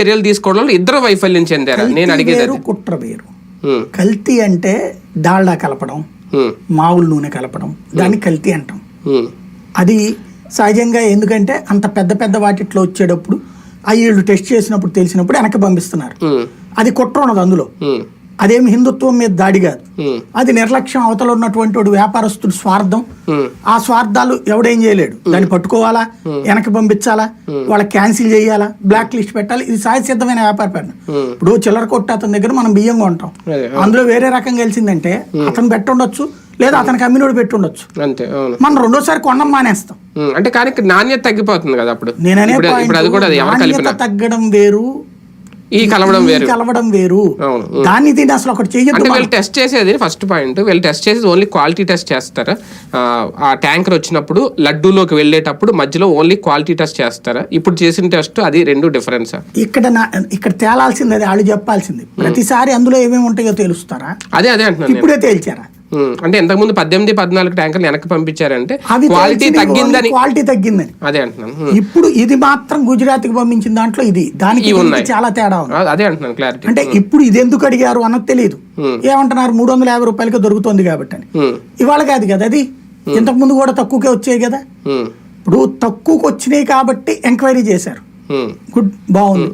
చర్యలు తీసుకోవడంలో ఇద్దరు వైఫల్యం చెందారా. నేను అడిగేది కుట్ర వేరు. కల్తీ అంటే డాల్డా కలపడం ఉమ్, మావుల నూనె కలపడం దాన్ని కల్తీ అంటాం. అది సహజంగా ఎందుకంటే అంత పెద్ద పెద్ద వాటిట్లో వచ్చేటప్పుడు ఆ వీళ్ళు టెస్ట్ చేసినప్పుడు తెలిసినప్పుడు వెనక్కి పంపిస్తున్నారు. అది కుట్ర ఉన్నది అందులో. అదేమి హిందుత్వం మీద దాడి కాదు. అది నిర్లక్ష్యం అవతల ఉన్నటువంటి వాడు వ్యాపారస్తుడు స్వార్థం. ఆ స్వార్థాలు ఎవడేం చేయలేడు. దాన్ని పట్టుకోవాలా? వెనక్కి పంపించాలా? వాళ్ళకి క్యాన్సిల్ చేయాలా? బ్లాక్ లిస్ట్ పెట్టాలి? ఇది సహజ సిద్ధమైన వ్యాపార ఉమ్. ఇప్పుడు చిల్లర కొట్టు అతని దగ్గర మనం బియ్యం కొంటాం. అదే అందులో వేరే రకం కలిసిందంటే అతను పెట్టుండొచ్చు లేదా అతనికి అమ్మినోడు పెట్టుండొచ్చు. అంతే మనం రెండోసారి కొండం మానేస్తాం. అంటే కానీ నాణ్యత తగ్గిపోతుంది కదా అప్పుడు. నేననే తగ్గడం వేరు ఈ కలవడం వేరు. కలవడం వేరు. అవును. దాన్ని దీన్ని అసలు ఒకటి చెయ్యొద్దు అంటే. వీళ్ళు టెస్ట్ చేసేది ఫస్ట్ పాయింట్. వీళ్ళు టెస్ట్ చేసేది ఓన్లీ క్వాలిటీ టెస్ట్ చేస్తారా? ఆ, ట్యాంకర్ వచ్చినప్పుడు లడ్డూలోకి వెళ్ళేటప్పుడు మధ్యలో ఓన్లీ క్వాలిటీ టెస్ట్ చేస్తారా? ఇప్పుడు చేసిన టెస్ట్ అది రెండు డిఫరెన్స్? ఇక్కడ నా ఇక్కడ తేలాల్సింది అది వాళ్ళు చెప్పాల్సింది. ప్రతిసారి అందులో ఏమేమి ఉంటాయో తెలుస్తారా? అదే అదే అంటున్నాను నేను. ఇప్పుడే తేల్చారా? అంటే ఇంతకుముందు పద్దెనిమిది పద్నాలుగు ట్యాంకర్లు వెనక్కి పంపించారంటే క్వాలిటీ తగ్గిందని క్వాలిటీ తగ్గిందని. అదే అంటున్నాను. ఇప్పుడు ఇది మాత్రం గుజరాత్కి పంపించిన దాంట్లో ఇది. దానికి. చాలా తేడా అదే అంటున్నాను క్లారిటీ అంటే ఇప్పుడు ఇది ఎందుకు అడిగారు అన్నది తెలియదు. ఏమంటున్నారు? మూడు వందల యాభై రూపాయలకి దొరుకుతుంది కాబట్టి అని. ఇవాళ కాదు కదా అది? ఇంతకు ముందు కూడా తక్కువకే వచ్చాయి కదా? ఇప్పుడు తక్కువకి వచ్చినాయి కాబట్టి ఎంక్వైరీ చేశారు. గుడ్ బాగుంది.